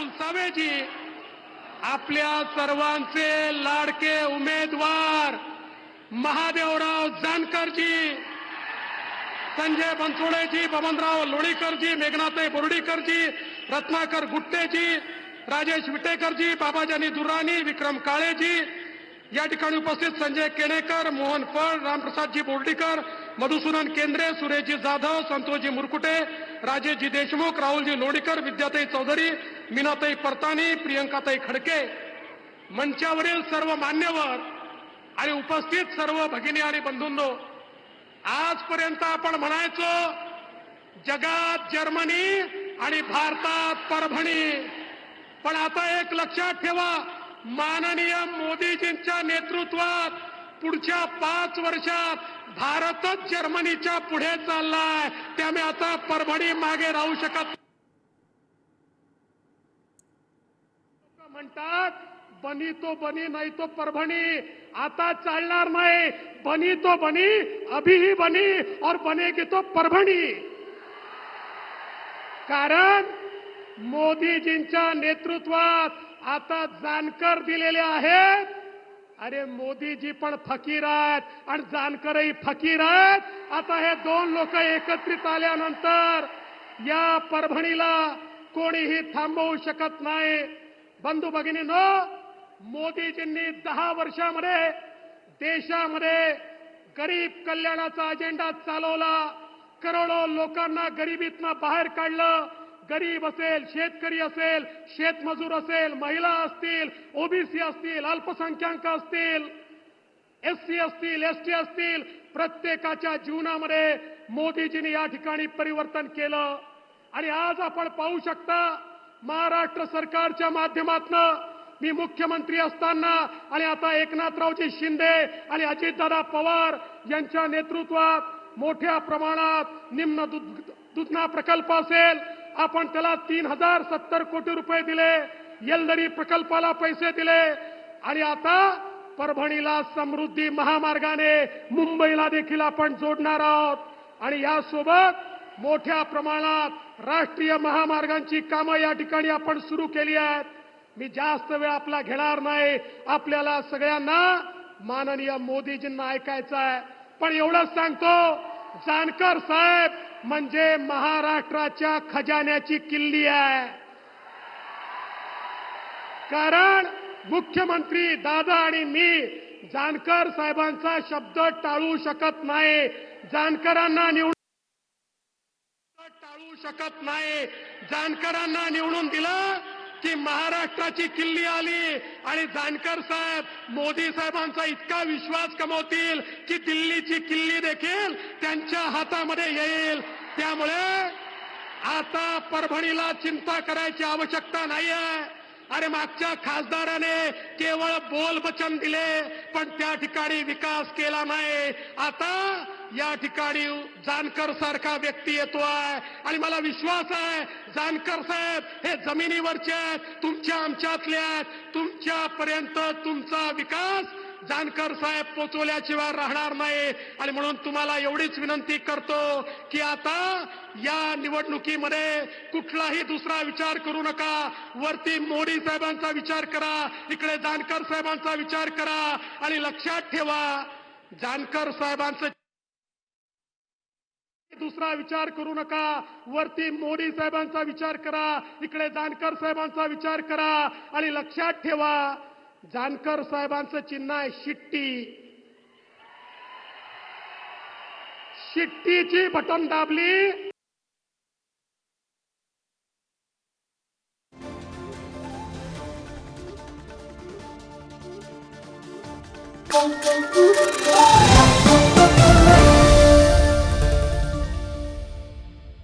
कुलसावेजी आपल्या सर्वांचे लाडके उमेदवार महादेवराव जानकरजी संजय बनसोडेजी बबनराव लोणीकरजी मेघनाथाई बोर्डीकरजी रत्नाकर गुट्टेजी राजेश विटेकरजी बाबाजानी दुराणी विक्रम काळेजी या ठिकाणी उपस्थित संजय केणेकर मोहन फळ रामप्रसादजी बोर्डीकर मधुसूदन केंद्रे सुरेशजी जाधव संतोषजी मुरकुटे राजेशजी देशमुख राहुलजी लोणीकर विद्याताई चौधरी मीनाताई परतानी प्रियंकाताई खडके. मंचावरील सर्व मान्यवर आणि उपस्थित सर्व भगिनी आणि बंधूंनो आजपर्यंत आपण म्हणायचो जगात जर्मनी आणि भारतात परभणी. पण आता एक लक्षात ठेवा माननीय मोदीजींच्या नेतृत्वात पुढच्या पाच वर्षात भारतच जर्मनीच्या पुढे चाललाय. त्यामुळे आता परभणी मागे राहू शकत म्हणतात बनी तो बनी नाही तो परभणी. आता चालणार नाही. बनी तो बनी अभी ही बनी और बनेगी तो परभणी. कारण मोदीजींच्या नेतृत्वात आता जानकर दिलेले आहेत. अरे मोदीजी पण फकीर आहेत आणि जानकरही फकीर आहेत. आता हे दोन लोक एकत्रित आल्यानंतर या परभणीला कोणीही थांबवू शकत नाही. बंधू भगिनीनो मोदीजींनी दहा वर्षामध्ये देशामध्ये गरीब कल्याणाचा अजेंडा चालवला. करोडो लोकांना गरिबीतनं बाहेर काढलं. गरीब असेल शेतकरी असेल शेतमजूर असेल महिला असतील ओबीसी असतील अल्पसंख्याक असतील एस सी असतील एस टी असतील प्रत्येकाच्या जीवनामध्ये मोदीजींनी या ठिकाणी परिवर्तन केलं. आणि आज आपण पाहू शकता महाराष्ट्र सरकारच्या माध्यमातनं मी मुख्यमंत्री असताना आणि आता एकनाथरावजी शिंदे आणि अजितदादा पवार यांच्या नेतृत्वात मोठ्या प्रमाणात निम्न दूध दुधना प्रकल्प असेल आपण त्याला तीन हजार सत्तर कोटी रुपये दिले येलदरी प्रकल्पाला पैसे दिले आणि आता परभणीला समृद्धी महामार्गाने मुंबईला देखील आपण जोडणार आहोत. आणि यासोबत मोठ्या प्रमाणात राष्ट्रीय महामार्गांची कामं या ठिकाणी आपण सुरू केली आहेत. मी जास्त वेळ आपला घेणार नाही. आपल्याला सगळ्यांना माननीय मोदीजींना ऐकायचं आहे. पण एवढंच सांगतो जानकर साहेब म्हणजे महाराष्ट्राच्या खजान्याची किल्ली आहे. कारण मुख्यमंत्री दादा आणि मी जानकर साहेबांचा शब्द टाळू शकत नाही. जानकरांना निवडून टाळू शकत नाही. जानकरांना निवडून दिलं की महाराष्ट्राची किल्ली आली. आणि जानकर साहेब मोदी साहेबांचा इतका विश्वास कमवतील की दिल्लीची किल्ली देखील त्यांच्या हातामध्ये येईल. त्यामुळे आता परभणीला चिंता करायची आवश्यकता नाहीये. अरे मागच्या खासदाराने केवळ बोल वचन दिले पण त्या ठिकाणी विकास केला नाही. आता या ठिकाणी जानकर सारखा व्यक्ती आहे. आणि मला विश्वास आहे जानकर साहेब हे जमिनीवरचे आहेत तुमच्या आमच्यातले आहेत. तुमच्यापर्यंत तुमचा विकास जानकर साहेब पोचवल्याशिवाय राहणार नाही. आणि म्हणून तुम्हाला एवढीच विनंती करतो की आता या निवडणुकीमध्ये कुठलाही दुसरा विचार करू नका. वरती मोदी साहेबांचा विचार करा इकडे जानकर साहेबांचा विचार करा. आणि लक्षात ठेवा जानकर साहेबांचं दुसरा विचार करू नका. वरती मोदी साहेबांचा विचार करा. इकडे जानकर साहेबांचा विचार करा. आणि लक्षात ठेवा जानकर साहेबांचं चिन्ह आहे शिट्टी. शिट्टीची बटन दाबली.